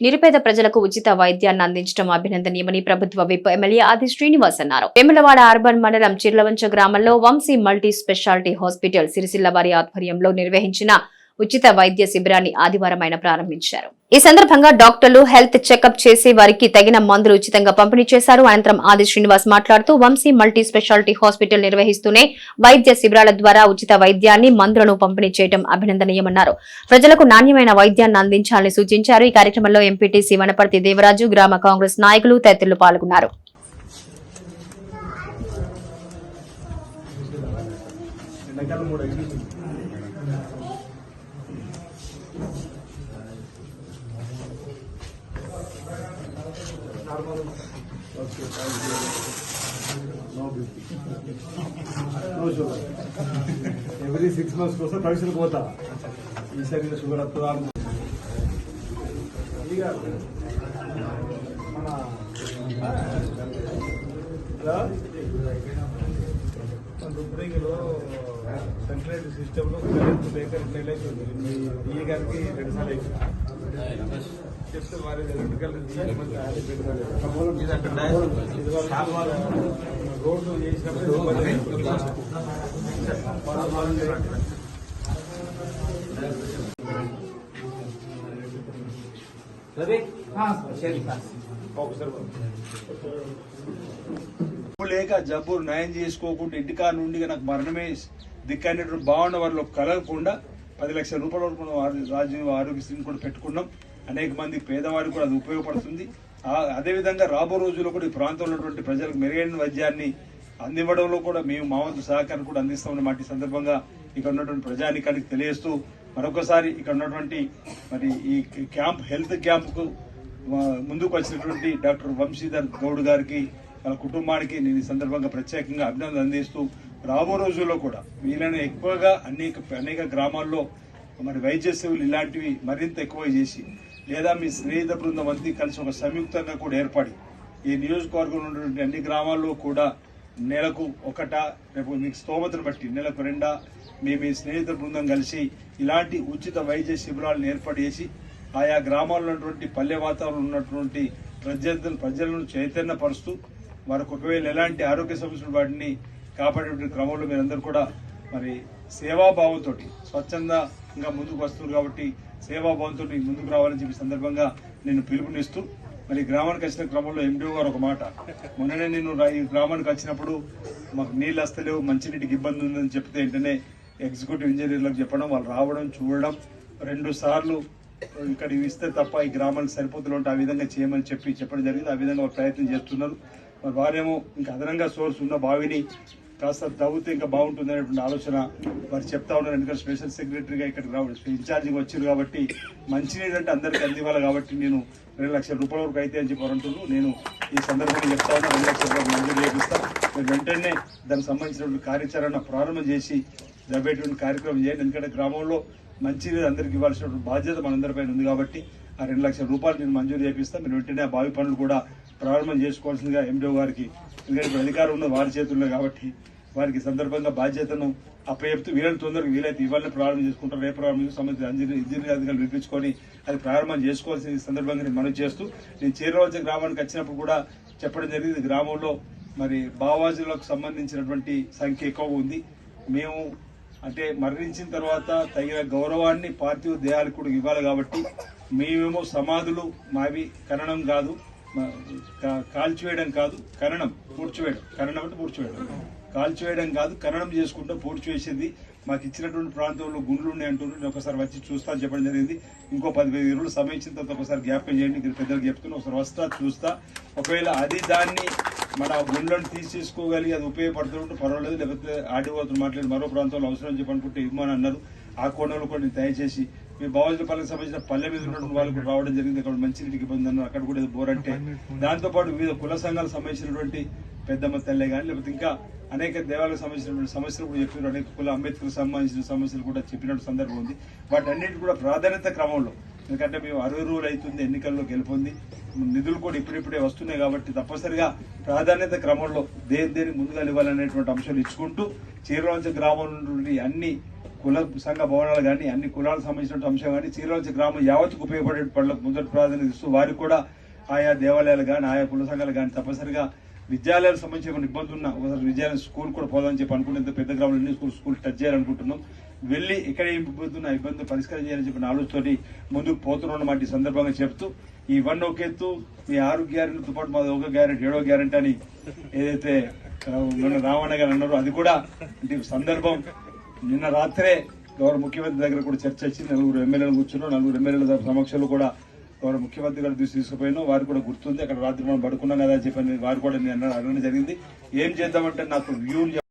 నిరుపేద ప్రజలకు ఉచిత వైద్యాన్ని అందించడం అభినందనీయమని ప్రభుత్వ విప్ ఎమ్మెల్యే ఆది శ్రీనివాస్ అన్నారు. వేములవాడ అర్బన్ మండలం చిర్లవంచ గ్రామంలో Vamshi multi speciality hospital Sircilla వారి ఆధ్వర్యంలో నిర్వహించిన ఉచిత వైద్య శిబిరాన్ని ఆదివారం ఆయన ప్రారంభించారు. ఈ సందర్భంగా డాక్టర్లు హెల్త్ చెకప్ చేసి వారికి తగిన మందులు ఉచితంగా పంపిణీ చేశారు. అనంతరం ఆది శ్రీనివాస్ మాట్లాడుతూ వంశీ మల్టీ స్పెషాలిటీ హాస్పిటల్ నిర్వహిస్తూనే వైద్య శిబిరాల ద్వారా ఉచిత వైద్యాన్ని మందులను పంపిణీ చేయడం అభినందనీయమన్నారు. ప్రజలకు నాణ్యమైన వైద్యాన్ని అందించాలని సూచించారు. ఈ కార్యక్రమంలో ఎంపీటీసీ వనపర్తి దేవరాజు గ్రామ కాంగ్రెస్ నాయకులు తదితరులు పాల్గొన్నారు. మూడు ఎవ్రీ సిక్స్ మంత్స్ కోసం పరీక్షలు పోతా. ఈసారి షుగర్ వస్తుందా? ఇక మన హలో సెంట్రల్ సిస్టంలో బేకర్ ఫెయిల్ ఉంది ఈ గారికి రెండు సార్లు అయింది చెప్తే వారి చేసినప్పుడు లేక జబ్బు నయం చేసుకోకుండా ఇంటికా నుండి నాకు మరణమే దిక్కనేటువంటి భావన వారిలో కలగకుండా పది లక్షల రూపాయల వరకు మనం రాజీవ్ ఆరోగ్యశ్రీని కూడా పెట్టుకున్నాం. అనేక మంది పేదవారికి కూడా అది ఉపయోగపడుతుంది. అదేవిధంగా రాబో రోజుల్లో కూడా ఈ ప్రాంతంలో ఉన్నటువంటి ప్రజలకు మెరుగైన వైద్యాన్ని అందివ్వడంలో కూడా మేము మా వంతు సహకారం కూడా అందిస్తామని మాట సందర్భంగా ఇక్కడ ఉన్నటువంటి ప్రజానికానికి తెలియజేస్తూ మరొకసారి ఇక్కడ ఉన్నటువంటి మరి ఈ క్యాంప్ హెల్త్ క్యాంప్కు ముందుకు వచ్చినటువంటి డాక్టర్ వంశీధర్ గౌడ్ గారికి వాళ్ళ కుటుంబానికి నేను ఈ సందర్భంగా ప్రత్యేకంగా అభినందన అందిస్తూ రాబో రోజుల్లో కూడా వీళ్ళని ఎక్కువగా అనేక అనేక గ్రామాల్లో మరి వైద్య సేవలు ఇలాంటివి మరింత ఎక్కువ చేసి లేదా మీ స్నేహిత బృందం అంతా కలిసి ఒక సంయుక్తంగా కూడా ఏర్పడి ఈ నియోజకవర్గంలో ఉన్నటువంటి అన్ని గ్రామాల్లో కూడా నెలకు ఒకట రేపు మీకు స్తోమతను బట్టి నెలకు రెండా మీ మీ స్నేహిత బృందం కలిసి ఇలాంటి ఉచిత వైద్య శిబిరాలను ఏర్పాటు చేసి ఆయా గ్రామాల్లో ఉన్నటువంటి పల్లె వాతావరణం ఉన్నటువంటి ప్రజలను ప్రజలను చైతన్యపరుస్తూ వారికి ఒకవేళ ఎలాంటి ఆరోగ్య సమస్యలు వాటిని కాపాడే క్రమంలో మీరందరూ కూడా మరి సేవాభావంతో స్వచ్ఛందంగా ముందుకు వస్తున్నారు కాబట్టి సేవాభావంతో ముందుకు రావాలని చెప్పి సందర్భంగా నేను పిలుపునిస్తూ మరి గ్రామానికి వచ్చిన క్రమంలో ఎండిఓ గారు ఒక మాట. మొన్ననే నేను ఈ గ్రామానికి వచ్చినప్పుడు మాకు నీళ్ళు వస్తలేవు మంచినీటికి ఇబ్బంది ఉందని చెప్తే వెంటనే ఎగ్జిక్యూటివ్ ఇంజనీర్లకు చెప్పడం వాళ్ళు రావడం చూడడం రెండు సార్లు ఇక్కడ ఇవి ఇస్తే తప్ప ఈ గ్రామానికి సరిపోతులు ఆ విధంగా చేయమని చెప్పి చెప్పడం జరిగింది. ఆ విధంగా ప్రయత్నం చేస్తున్నారు. మరి వారేమో ఇంకా అదనంగా సోర్స్ ఉన్న బావిని కాస్త తవ్వుతే ఇంకా బాగుంటుంది అనేటువంటి ఆలోచన వారు చెప్తా ఉన్నారు. ఎందుకంటే స్పెషల్ సెక్రటరీగా ఇక్కడ రావడం ఇన్ఛార్జింగ్ వచ్చారు కాబట్టి మంచినీళ్ళు అంటే అందరికీ అందివ్వాలి కాబట్టి నేను రెండు లక్షల రూపాయల వరకు అయితే అని చెప్పారు అంటున్నారు. నేను ఈ సందర్భంగా చెప్తా ఉన్నా రెండు లక్షల రూపాయలు మంజూరు చేపిస్తాను మీరు వెంటనే దానికి సంబంధించినటువంటి కార్యాచరణ ప్రారంభం చేసి జరిపేటువంటి కార్యక్రమం చేయండి. ఎందుకంటే గ్రామంలో మంచినీరు అందరికి ఇవ్వాల్సినటువంటి బాధ్యత మనందరిపైన ఉంది కాబట్టి ఆ రెండు లక్షల రూపాయలు నేను మంజూరు చేపిస్తాను మీరు వెంటనే ఆ బావి పనులు కూడా ప్రారంభం చేసుకోవాల్సిందిగా ఎండిఓ గారికి ఎందుకంటే అధికారం ఉన్నది వారి చేతుల్లో కాబట్టి వారికి సందర్భంగా బాధ్యతను అప్పచెప్తూ వీళ్ళని తొందరగా వీలైతే ఇవాళ ప్రారంభం చేసుకుంటారు. రేపు ప్రారంభం సంబంధించిన ఇంజనీర్ ఇంజనీర్ అధికారులు పిలిపించుకొని అది ప్రారంభం చేసుకోవాల్సిన సందర్భంగా నేను మనవి చేస్తూ నేను చేరువలస గ్రామానికి వచ్చినప్పుడు కూడా చెప్పడం జరిగింది. గ్రామంలో మరి బావాజులకు సంబంధించినటువంటి సంఖ్య ఎక్కువ ఉంది. మేము అంటే మరణించిన తర్వాత తగిన గౌరవాన్ని పార్థివ దేహాలకు కూడా ఇవ్వాలి కాబట్టి మేమేమో సమాధులు మావి కనడం కాదు. కాల్చివేయడం కాదు కరణం పూడ్చివేయడం. కరణం అంటే పూడ్చివేయడం. కాల్చివేయడం కాదు కరణం చేసుకుంటూ పూడ్చివేసేది. మాకు ఇచ్చినటువంటి ప్రాంతంలో గుండ్లు ఉన్నాయి అంటున్నారు నేను ఒకసారి వచ్చి చూస్తా చెప్పడం జరిగింది. ఇంకో పదిహేను ఇరవై సమయం ఇచ్చిన తర్వాత ఒకసారి జ్ఞాపకం చేయండి. ఇక్కడ పెద్దలు చెప్తున్నా ఒకసారి వస్తా చూస్తా. ఒకవేళ అది దాన్ని మన గుండ్లను తీసేసుకోగలిగి అది ఉపయోగపడుతుంటే పర్వాలేదు. లేకపోతే ఆడిపోతున్న మాట్లాడి మరో ప్రాంతంలో అవసరం చెప్పనుకుంటే చెప్పి ఇవ్వమని అన్నారు. ఆ కోణంలో కూడా దయచేసి మీ బావజుల పల్లెకి సంబంధించిన పల్లె మీద ఉన్నటువంటి వాళ్ళు కూడా రావడం జరిగింది. అక్కడ మంచినీటికి ఇబ్బంది అన్నారు అక్కడ కూడా ఏదో బోర్ అంటే దాంతోపాటు వివిధ కుల సంఘాలకు సంబంధించినటువంటి పెద్దమ్మ తల్లే కానీ లేకపోతే ఇంకా అనేక దేవాలకు సంబంధించినటువంటి సమస్యలు కూడా చెప్పినారు. అనేక కుల అంబేద్కర్ సంబంధించిన సమస్యలు కూడా చెప్పినట్టు సందర్భం ఉంది. వాటన్నిటి కూడా ప్రాధాన్యత క్రమంలో. ఎందుకంటే మేము అరవై రోజులు అవుతుంది ఎన్నికల్లో గెలుపొంది. నిధులు కూడా ఇప్పుడిప్పుడే వస్తున్నాయి కాబట్టి తప్పనిసరిగా ప్రాధాన్యత క్రమంలో దేని దేని ముందుగా ఇవ్వాలనేటువంటి అంశాలు ఇచ్చుకుంటూ చీరవంచ గ్రామం నుండి అన్ని కుల సంఘ భవనాలు కానీ అన్ని కులాలకు సంబంధించిన అంశం కానీ చీరవలస గ్రామం యావత్తుకు ఉపయోగపడే పనులకు మొదటి ప్రాధాన్యత ఇస్తూ వారికి కూడా ఆయా దేవాలయాలు కానీ ఆయా కుల సంఘాలు కానీ తప్పనిసరిగా విద్యాలయాలకు సంబంధించి ఏమైనా ఇబ్బంది ఉన్నా ఒకసారి విద్యాలయం స్కూల్ కూడా పోదామని చెప్పి అనుకుంటే పెద్ద గ్రామంలో ఎన్ని స్కూల్ స్కూల్ టచ్ చేయాలనుకుంటున్నాం. వెళ్ళి ఎక్కడ ఏం ఇబ్బంది ఉన్నా ఇబ్బంది పరిష్కారం చేయాలని చెప్పిన ఆలోచనతోటి ముందుకు పోతున్నమాట ఈ సందర్భంగా చెప్తూ. ఈ వన్ ఒక ఎత్తు మీ ఆరు గ్యారెంటీతో పాటు మాది ఒక గ్యారెంటీ ఏడో గ్యారెంటీ అని ఏదైతే మన రావణ గారు అన్నారో అది కూడా అంటే సందర్భం నిన్న రాత్రే గౌరవ ముఖ్యమంత్రి దగ్గర కూడా చర్చ వచ్చింది నలుగురు ఎమ్మెల్యేలు కూర్చున్నాం నలుగురు ఎమ్మెల్యేల సమక్షంలో కూడా గౌరవ ముఖ్యమంత్రి గారు దృష్టి తీసుకుపోయినా వారు కూడా గుర్తుంది. అక్కడ రాత్రి మనం పడుకున్నాం కదా అని చెప్పని వారు కూడా నేను అనడం జరిగింది. ఏం చేద్దామంటే నాకు వ్యూ